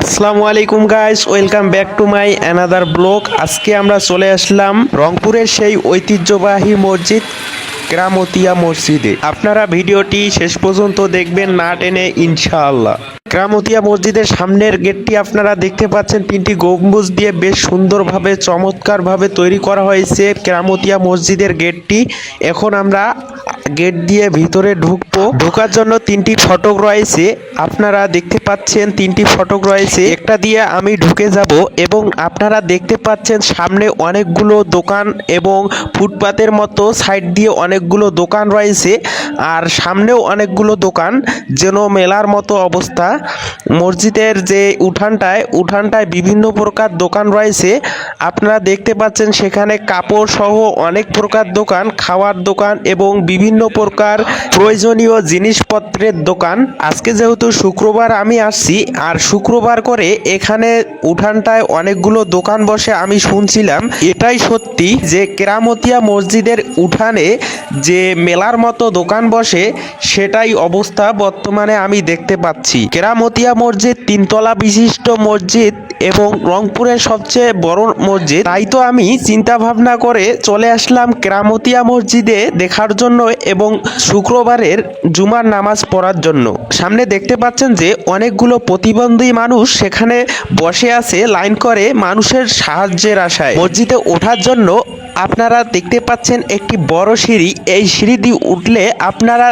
আসসালামু আলাইকুম guys welcome back to my another blog আজকে আমরা চলে আসলাম রংপুরের সেই ঐতিহ্যবাহী মসজিদ, গ্রামতিয়া মসজিদে। আপনারা ভিডিওটি শেষ পর্যন্ত দেখবেন, না টেনে ইনশাআল্লাহ। গ্রামতিয়া মসজিদের সামনের গেটটি আপনারা দেখতে পাচ্ছেন। তিনটি গম্বুজ দিয়ে বেশ সুন্দরভাবে, চমৎকারভাবে তৈরি করা হয়েছে গ্রামতিয়া মসজিদের গেটটি। এখন আমরা গেট দিয়ে ভিতরে ঢুকবো। ঢোকার জন্য তিনটি ফটক রয়েছে। আপনারা দেখতে পাচ্ছেন তিনটি ফটক রয়েছে। একটা দিয়ে আমি ঢুকে যাব এবং আপনারা দেখতে পাচ্ছেন সামনে অনেকগুলো দোকান এবং ফুটপাতের মতো সাইড দিয়ে অনেকগুলো দোকান রয়েছে। আর সামনেও অনেকগুলো দোকান, যেন মেলার মতো অবস্থা। মসজিদের যে উঠানটায় উঠানটায় বিভিন্ন প্রকার দোকান রয়েছে। আপনারা দেখতে পাচ্ছেন সেখানে কাপড় সহ অনেক প্রকার দোকান, খাওয়ার দোকান এবং বিভিন্ন প্রকার প্রয়োজনীয় জিনিসপত্রের দোকান। আজকে যেহেতু শুক্রবার আমি আসছি, আর শুক্রবার করে এখানে উঠানটায় অনেকগুলো দোকান বসে আমি শুনছিলাম। এটাই সত্যি যে কেরামতিয়া মসজিদের উঠানে যে মেলার মতো দোকান বসে, সেটাই অবস্থা বর্তমানে আমি দেখতে পাচ্ছি। কেরামতিয়া মসজিদ, তিনতলা বিশিষ্ট মসজিদ এবং রংপুরের সবচেয়ে বড় মসজিদ। তাই তো আমি চিন্তা ভাবনা করে চলে আসলাম কেরামতিয়া মসজিদে দেখার জন্য এবং শুক্রবারের জুমার নামাজ পড়ার জন্য। সামনে দেখতে পাচ্ছেন যে অনেকগুলো প্রতিবন্ধী মানুষ সেখানে বসে আছে, লাইন করে মানুষের সাহায্যের আশায়। মসজিদে ওঠার জন্য আপনারা দেখতে পাচ্ছেন একটি বড় সিঁড়ি। এই সিঁড়ি দিয়ে উঠলে আপনারা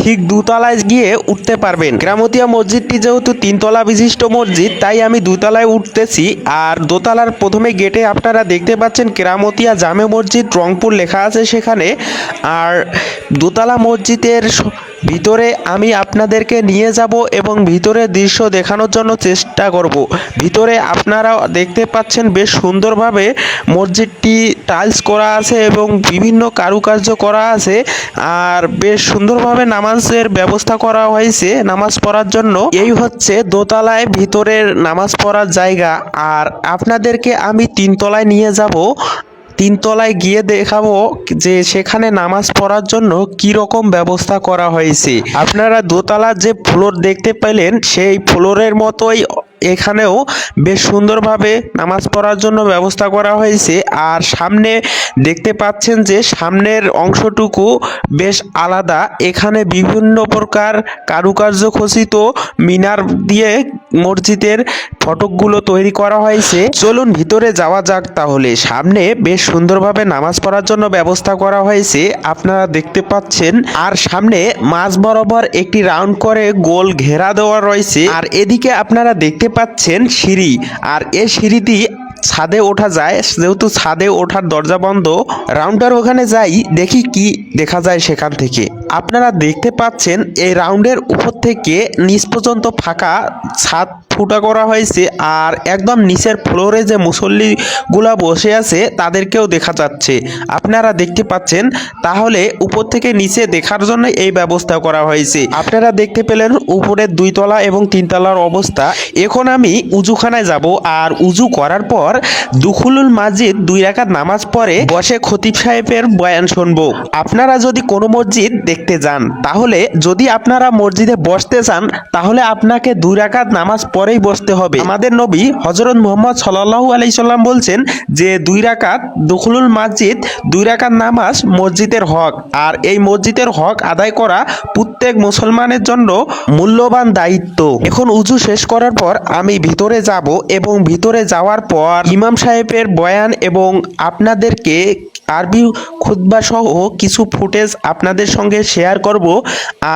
ঠিক দুতলায় গিয়ে উঠতে পারবেন। গ্রামতিয়া মসজিদটি যেহেতু তিনতলা বিশিষ্ট মসজিদ, তাই আমি দুতলায় উঠতেছি। আর দোতলার প্রথমে গেটে আপনারা দেখতে পাচ্ছেন কেরামতিয়া জামে মসজিদ রংপুর লেখা আছে সেখানে। আর দোতলা মসজিদের ভিতরে আমি আপনাদেরকে নিয়ে যাব এবং ভিতরের দৃশ্য দেখানোর জন্য চেষ্টা করব। ভিতরে আপনারা দেখতে পাচ্ছেন বেশ সুন্দরভাবে মসজিদটি টাইলস করা আছে এবং বিভিন্ন কারুকার্য করা আছে আর বেশ সুন্দরভাবে নামাজের ব্যবস্থা করা হয়েছে নামাজ পড়ার জন্য। এই হচ্ছে দোতলায় ভিতরের নামাজ পড়ার জায়গা। আর আপনাদেরকে আমি তিনতলায় নিয়ে যাব। তিনতলায় গিয়ে দেখাবো যে সেখানে নামাজ পড়ার জন্য কি রকম ব্যবস্থা করা হয়েছে। আপনারা দোতলার যে ফ্লোর দেখতে পেলেন, সেই ফ্লোরের মতোই এখানেও বেশ সুন্দরভাবে নামাজ পড়ার জন্য ব্যবস্থা করা হয়েছে। আর সামনে দেখতে পাচ্ছেন যে সামনের অংশটুকু বেশ আলাদা। এখানে বিভিন্ন প্রকার কারুকার্য খচিত মিনার দিয়ে মসজিদের ফটকগুলো তৈরি করা হয়েছে। চলুন ভিতরে যাওয়া যাক তাহলে। সামনে বেশ সুন্দরভাবে নামাজ পড়ার জন্য ব্যবস্থা করা হয়েছে, আপনারা দেখতে পাচ্ছেন। আর সামনে মাঝ বরাবর একটি রাউন্ড করে গোল ঘেরা দেওয়া রয়েছে। আর এদিকে আপনারা দেখতে পাচ্ছেন সিঁড়ি। আর এ সিঁড়িটি ছাদে ওঠা যায়, যেহেতু ছাদে ওঠার দরজা বন্ধ, রাউন্ডার ওখানে যাই, দেখি কি দেখা যায় সেখান থেকে। আপনারা দেখতে পাচ্ছেন এই রাউন্ডের উপর থেকে নিচ পর্যন্ত ফাঁকা ছাদ ফুটা করা হয়েছে আর একদম নিচের ফ্লোরে যে মুসল্লিগুলা বসে আছে তাদেরকেও দেখা যাচ্ছে। আপনারা দেখতে পাচ্ছেন, তাহলে উপর থেকে নিচে দেখার জন্য এই ব্যবস্থা করা হয়েছে। আপনারা দেখতে পেলেন উপরের দুই তলা এবং তিনতলার অবস্থা। এখন আমি উজুখানায় যাব আর উজু করার পর দুখুলুল মাজিদ দুই রাকাত নামাজ পড়ে বসে খতিব সাহেবের বয়ান শুনব। আপনারা যদি কোনো মসজিদ দেখতে যান। তাহলে যদি আপনারা মসজিদে বসতে চান, তাহলে আপনাকে দুই রাকাত নামাজ পরেই বসতে হবে। আমাদের নবী হজরত মোহাম্মদ সাল্লাল্লাহু আলাইহি সাল্লাম বলছেন যে, দুই রাকাত দুখুলুল মসজিদ, দুই রাকাত নামাজ মসজিদের হক। আর এই মসজিদের হক আদায় করা প্রত্যেক মুসলমানের জন্য মূল্যবান দায়িত্ব। এখন উজু শেষ করার পর আমি ভিতরে যাব এবং ভিতরে যাওয়ার পর ইমাম সাহেবের বয়ান এবং আপনাদেরকে আরবি খুতবা সহ কিছু ফুটেজ আপনাদের সঙ্গে শেয়ার করব।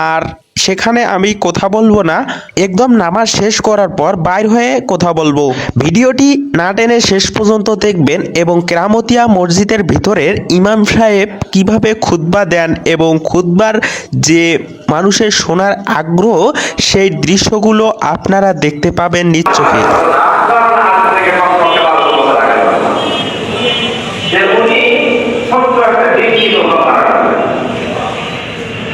আর সেখানে আমি কথা বলব না। একদম নামাজ শেষ করার পর বাইর হয়ে কথা বলব। ভিডিওটি না টেনে শেষ পর্যন্ত দেখবেন এবং কেরামতিয়া মসজিদের ভিতরের ইমাম সাহেব কীভাবে খুতবা দেন এবং খুতবার যে মানুষের শোনার আগ্রহ, সেই দৃশ্যগুলো আপনারা দেখতে পাবেন চোখে যে উনি ছোট্ট একটা ডিঙ্গি লোক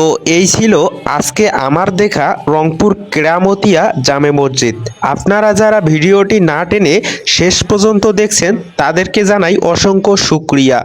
তো এই ছিল আজকে আমার দেখা রংপুর কেরামতিয়া জামে মসজিদ। আপনারা যারা ভিডিওটি না টেনে শেষ পর্যন্ত দেখছেন, তাদেরকে জানাই অসংখ্য শুক্রিয়া।